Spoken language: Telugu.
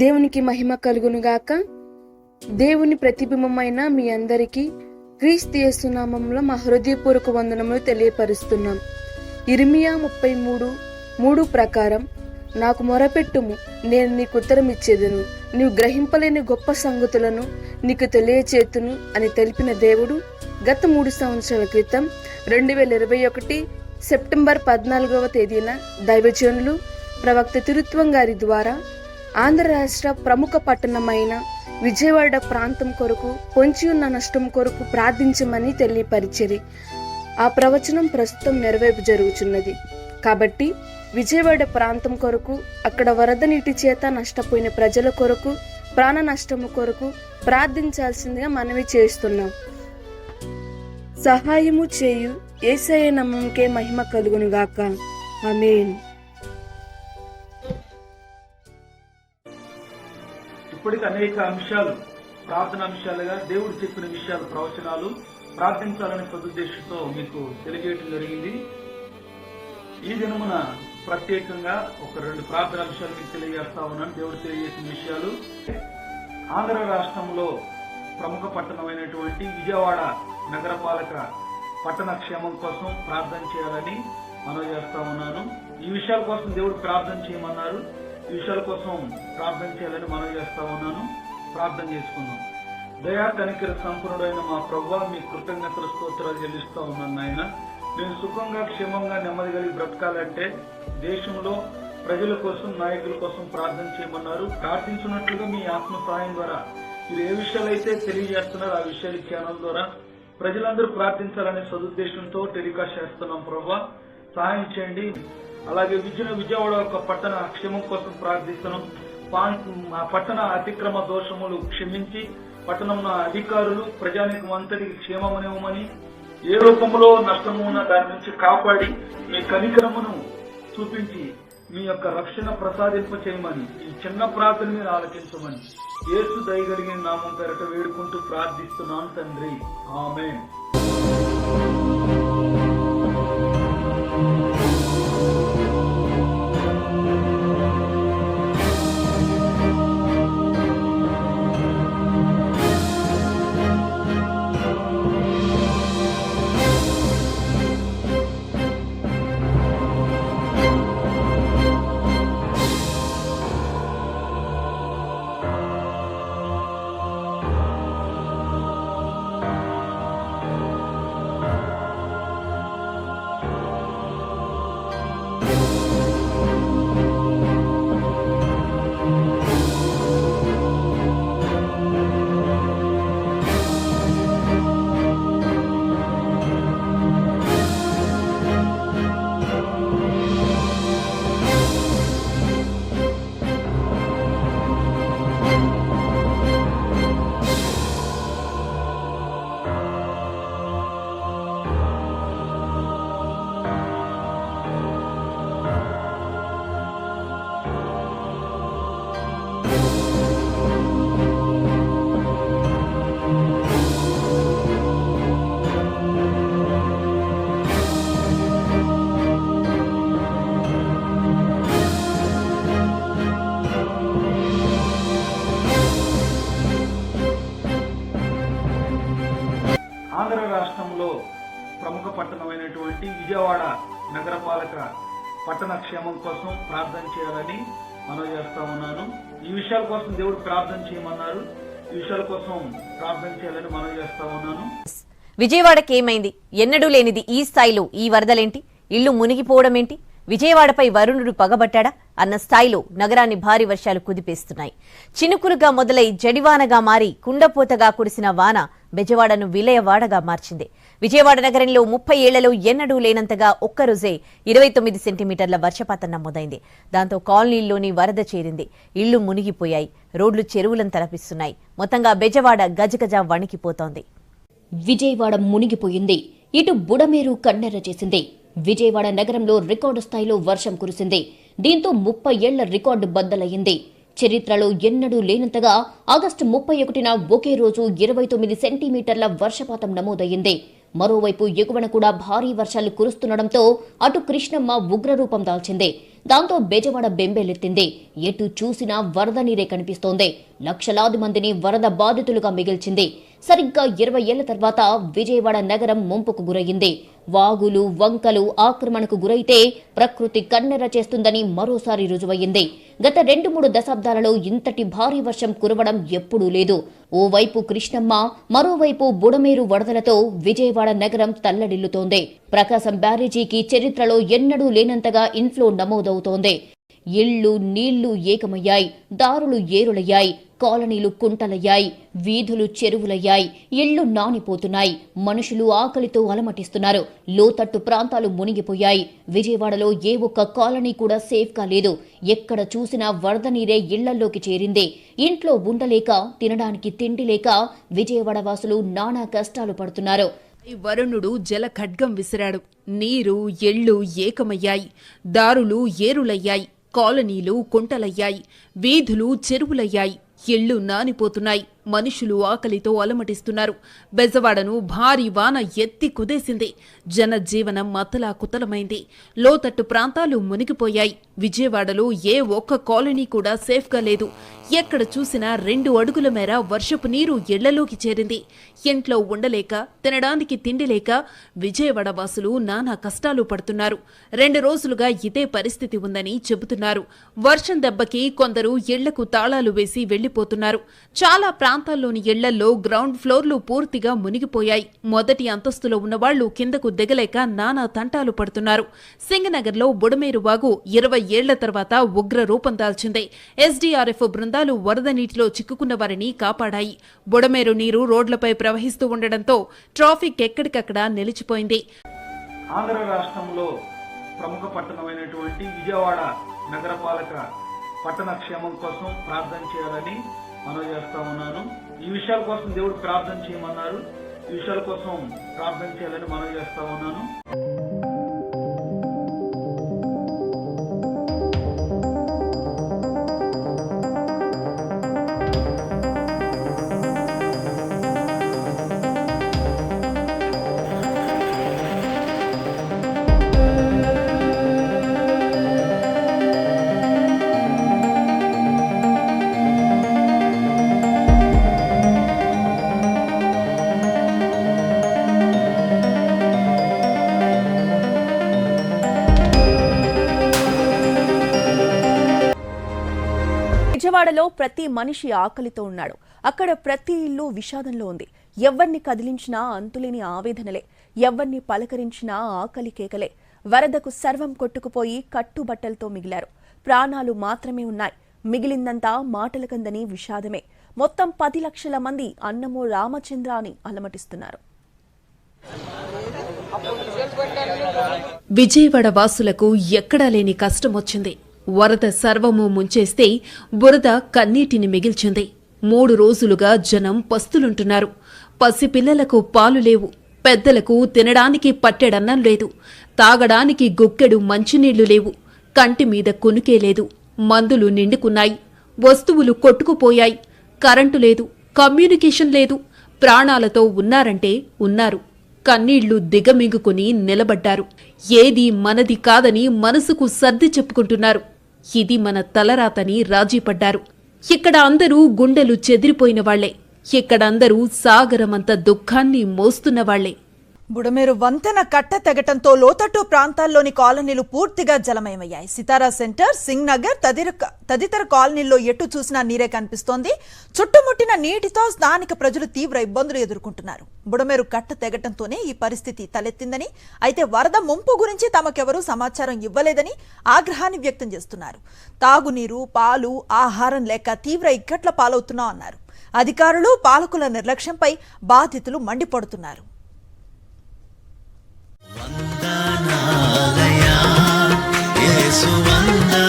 దేవునికి మహిమ కలుగునుగాక. దేవుని ప్రతిబింబమైన మీ అందరికీ క్రీస్తు యేసునామంలో మా హృదయపూర్వక వందనములు తెలియపరుస్తున్నాం. ఇర్మియా ముప్పై మూడు మూడు ప్రకారం నాకు మొరపెట్టుము నేను నీకు ఉత్తరం ఇచ్చేదను. నీవు గ్రహింపలేని గొప్ప సంగతులను నీకు తెలియచేతును అని తెలిపిన దేవుడు గత మూడు సంవత్సరాల క్రితం రెండు వేల ఇరవై ఒకటి సెప్టెంబర్ పద్నాలుగవ తేదీన దైవజనులు ప్రవక్త తిరుత్వం గారి ద్వారా ఆంధ్ర రాష్ట్ర ప్రముఖ పట్టణమైన విజయవాడ ప్రాంతం కొరకు పొంచి ఉన్న నష్టం కొరకు ప్రార్థించమని తెలియపరిచిరి. ఆ ప్రవచనం ప్రస్తుతం నెరవేర్పు జరుగుచున్నది కాబట్టి విజయవాడ ప్రాంతం కొరకు అక్కడ వరద నీటి చేత నష్టపోయిన ప్రజల కొరకు ప్రాణ నష్టము కొరకు ప్రార్థించాల్సిందిగా మనవి చేస్తున్నాం. సహాయము చేయు ఏసయ నమ్మంకే మహిమ కలుగునుగాక. ఆమెను. ఇప్పటికీ అనేక అంశాలు ప్రార్థన అంశాలుగా దేవుడు చెప్పిన విషయాలు ప్రవచనాలు ప్రార్థించాలనే సదుద్దేశంతో మీకు తెలియజేయడం జరిగింది. ఈ దినమున ప్రత్యేకంగా ఒక రెండు ప్రార్థన అంశాలు మీకు తెలియజేస్తా ఉన్నాను. దేవుడు తెలియజేసిన విషయాలు. ఆంధ్ర రాష్ట్రంలో ప్రముఖ పట్టణమైనటువంటి విజయవాడ నగరపాలక పట్టణ క్షేమం కోసం ప్రార్థన చేయాలని మనం చేస్తా ఉన్నాను. ఈ విషయాల కోసం దేవుడు ప్రార్థన చేయమన్నారు. విషయాల కోసం ప్రార్థన చేయాలని మనం చేస్తా ఉన్నాను. ప్రార్థన చేసుకున్నాం దయా కనికర సంపన్నుడైన మా ప్రభు మీ కృతజ్ఞతల స్తోత్రాలు చెల్లిస్తా ఉన్నాను నాయన. నేను సుఖంగా క్షేమంగా నెమ్మది కలిగి బ్రతకాలంటే దేశంలో ప్రజల కోసం నాయకుల కోసం ప్రార్థన చేయమన్నారు. ప్రార్థించినట్లుగా మీ ఆత్మ సహాయం ద్వారా మీరు ఏ విషయాలైతే తెలియజేస్తున్నారో ఆ విషయాలు ఛానల్ ద్వారా ప్రజలందరూ ప్రార్థించాలనే సదుద్దేశంతో టెలికాస్ట్ చేస్తున్నాం ప్రభా సహాయం చేయండి. అలాగే విజయ విజయవాడ యొక్క పట్టణ క్షేమం కోసం ప్రార్థిస్తున్నాం పా- ఆ పట్టణ అతిక్రమ దోషములు క్షమించి పట్టణం అధికారులు ప్రజానికం అంతటికి క్షేమమనివ్వమని ఏ రూపంలో నష్టము ఉన్న దాని నుంచి కాపాడి మీ కనికరమును చూపించి మీ యొక్క రక్షణ ప్రసాదింప చేయమని ఈ చిన్న ప్రార్థన మీద ఆలోచించమని ఏసు దయగలిగిన నామం పెరట వేడుకుంటూ ప్రార్థిస్తున్నాను తండ్రి. ఆమె ప్రముఖ పట్టణమైనటువంటి విజయవాడ నగరపాలక పట్టణ క్షేమం కోసం ప్రార్థన చేయాలని మనం చేస్తా ఉన్నాను. ఈ విషయాల కోసం దేవుడు ప్రార్థన చేయమన్నారు. ఈ విషయాల కోసం ప్రార్థన చేయాలని మనం చేస్తా ఉన్నాను. విజయవాడకి ఏమైంది ఎన్నడూ లేనిది ఈ స్థాయిలో ఈ వరదలేంటి? ఇల్లు మునిగిపోవడం ఏంటి విజయవాడపై వరుణుడు పగబట్టాడా అన్న స్థాయిలో నగరాన్ని భారీ వర్షాలు కుదిపేస్తున్నాయి. చినుకులుగా మొదలై జడివానగా మారి కుండపోతగా కురిసిన వాన బెజవాడను విలయవాడగా మార్చింది. విజయవాడ నగరంలో ముప్పై ఏళ్ళలో ఎన్నడూ లేనంతగా ఒక్కరోజే ఇరవై తొమ్మిది సెంటీమీటర్ల వర్షపాతం నమోదైంది. దాంతో కాలనీల్లోని వరద చేరింది. ఇళ్ళు మునిగిపోయాయి. రోడ్లు చెరువులను తలపిస్తున్నాయి. మొత్తంగా బెజవాడ గజగజ వణికిపోతోంది. విజయవాడ మునిగిపోయింది. ఇటు బుడమేరు కన్నెర చేసింది. విజయవాడ నగరంలో రికార్డు స్థాయిలో వర్షం కురిసింది. దీంతో ముప్పై ఏళ్ళ రికార్డు బద్దలయ్యింది. చరిత్రలో ఎన్నడూ లేనంతగా ఆగస్టు ముప్పై ఒకటిన ఒకే రోజు ఇరవై తొమ్మిది సెంటీమీటర్ల వర్షపాతం నమోదయ్యింది. మరోవైపు ఎగువన కూడా భారీ వర్షాలు కురుస్తుండటంతో అటు కృష్ణమ్మ ఉగ్రరూపం దాల్చింది. దాంతో బెజవాడ బెంబేలెత్తింది. ఎటు చూసినా వరద నీరే కనిపిస్తోంది. లక్షలాది మందిని వరద బాధితులుగా మిగిల్చింది. సరిగ్గా ఇరవై ఏళ్ళ తర్వాత విజయవాడ నగరం ముంపుకు గురయ్యింది. వాగులు వంకలు ఆక్రమణకు గురైతే ప్రకృతి కన్నెర చేస్తుందని మరోసారి రుజువయ్యింది. గత రెండు మూడు దశాబ్దాలలో ఇంతటి భారీ వర్షం కురవడం ఎప్పుడూ లేదు. ఓవైపు కృష్ణమ్మ మరోవైపు బుడమేరు వరదలతో విజయవాడ నగరం తల్లడిల్లుతోంది. ప్రకాశం బ్యారేజీకి చరిత్రలో ఎన్నడూ లేనంతగా ఇన్ఫ్లో నమోదవుతోంది. ఇళ్ళు నీళ్ళు ఏకమయ్యాయి దారులు ఏరులయ్యాయి కాలనీలు కుంటలయ్యాయి వీధులు చెరువులయ్యాయి ఇళ్ళు నానిపోతున్నాయి మనుషులు ఆకలితో అలమటిస్తున్నారు లోతట్టు ప్రాంతాలు మునిగిపోయాయి. విజయవాడలో ఏ ఒక్క కాలనీ కూడా సేఫ్గా లేదు. ఎక్కడ చూసినా వరద నీరే ఇళ్ళల్లోకి చేరింది. ఇంట్లో ఉండలేక తినడానికి తిండి లేక విజయవాడ వాసులు నానా కష్టాలు పడుతున్నారు. వరుణుడు జల ఖడ్గం విసిరాడు. నీరు ఎళ్ళు ఏకమయ్యాయి దారులు ఏరులయ్యాయి. కాలనీలు కుంటలయ్యాయి. వీధులు చెరువులయ్యాయి. ఇళ్ళు నానిపోతున్నాయి. మనుషులు ఆకలితో అలమటిస్తున్నారు. బెజవాడను భారీ వాన ఎత్తి కుదేసింది. జనజీవనం మతలా కుతలమైంది లోతట్టు ప్రాంతాలు మునిగిపోయాయి. విజయవాడలో ఏ ఒక్క కాలనీ కూడా సేఫ్గా లేదు. ఎక్కడ చూసినా రెండు అడుగుల మేర వర్షపు నీరు ఇళ్ళలోకి చేరింది. ఇంట్లో ఉండలేక తినడానికి తిండి లేక విజయవాడ వాసులు నానా కష్టాలు పడుతున్నారు. రెండు రోజులుగా ఇదే పరిస్థితి ఉందని చెబుతున్నారు. వర్షం దెబ్బకి కొందరు ఇళ్ళకు తాళాలు వేసి వెళ్ళిపోతున్నారు చాలా ప్రాంతాల్లోని ఇళ్ళల్లో గ్రౌండ్ ఫ్లోర్లు పూర్తిగా మునిగిపోయాయి. మొదటి అంతస్తులో ఉన్నవాళ్ళు కిందకు దిగలేక నానా తంటాలు పడుతున్నారు. సింగనగర్లో బుడమేరు వాగు ఇరవై ఏళ్ళ తర్వాత ఉగ్ర రూపం దాల్చింది. ఎస్డీఆర్ఎఫ్ బృందాలు వరద నీటిలో చిక్కుకున్న వారిని కాపాడాయి. బుడమేరు నీరు రోడ్లపై ప్రవహిస్తూ ఉండడంతో ట్రాఫిక్ ఎక్కడికక్కడ నిలిచిపోయింది. ఆంధ్ర రాష్ట్రంలో ప్రముఖ పట్టణమైనటువంటి విజయవాడ నగరపాలక పట్టణ క్షేమం కోసం ప్రార్థన చేయాలని మనవి చేస్తా ఉన్నాను. ఈ విషయాల కోసం దేవుడు ప్రార్థన చేయమన్నారు. ఈ విషయాల కోసం ప్రార్థన చేయాలని మనవి చేస్తా ఉన్నాను. విజయవాడలో ప్రతి మనిషి ఆకలితో ఉన్నాడు. అక్కడ ప్రతి ఇల్లు విషాదంలో ఉంది. ఎవ్వరిని కదిలించినా అంతులేని ఆవేదనలే. ఎవ్వరిని పలకరించినా ఆకలి కేకలే. వరదకు సర్వం కొట్టుకుపోయి కట్టుబట్టలతో మిగిలారు. ప్రాణాలు మాత్రమే ఉన్నాయి. మిగిలిందంతా మాటలకందని విషాదమే. మొత్తం పది లక్షల మంది అన్నము రామచంద్ర అని అలమటిస్తున్నారు. విజయవాడ వాసులకు ఎక్కడా లేని కష్టం వచ్చింది వరద సర్వము ముంచేస్తే బురద కన్నీటిని మిగిల్చింది. మూడు రోజులుగా జనం పస్తులుంటున్నారు. పసిపిల్లలకు పాలు లేవు. పెద్దలకు తినడానికి పట్టెడన్నం లేదు. తాగడానికి గుక్కెడు మంచినీళ్ళు లేవు. కంటి మీద కునుకే లేదు. మందులు నిండుకున్నాయి. వస్తువులు కొట్టుకుపోయాయి. కరెంటు లేదు. కమ్యూనికేషన్ లేదు. ప్రాణాలతో ఉన్నారంటే ఉన్నారు. కన్నీళ్ళు దిగమింగుకుని నిలబడ్డారు. ఏది మనది కాదని మనసుకు సర్ది చెప్పుకుంటున్నారు. ఇది మన తలరాతని రాజీపడ్డారు. ఇక్కడ అందరూ గుండెలు చెదిరిపోయిన వాళ్ళే ఇక్కడందరూ సాగరమంత దుఃఖాన్ని మోస్తున్న వాళ్ళే బుడమేరు వంతెన కట్ట తెగటంతో లోతట్టు ప్రాంతాల్లోని కాలనీలు పూర్తిగా జలమయమయ్యాయి. సితారా సెంటర్ సింగ్ నగర్ తదితర కాలనీల్లో ఎటు చూసినా నీరే కనిపిస్తోంది. చుట్టుముట్టిన నీటితో స్థానిక ప్రజలు తీవ్ర ఇబ్బందులు ఎదుర్కొంటున్నారు. బుడమేరు కట్ట తెగటంతోనే ఈ పరిస్థితి తలెత్తిందని అయితే వరద ముంపు గురించి తమకెవరూ సమాచారం ఇవ్వలేదని ఆగ్రహాన్ని వ్యక్తం చేస్తున్నారు. తాగునీరు పాలు ఆహారం లేక తీవ్ర ఇక్కట్ల పాలవుతున్నా అన్నారు. అధికారులు పాలకుల నిర్లక్ష్యంపై బాధితులు మండిపడుతున్నారు. वंदना गया ये सुवंदना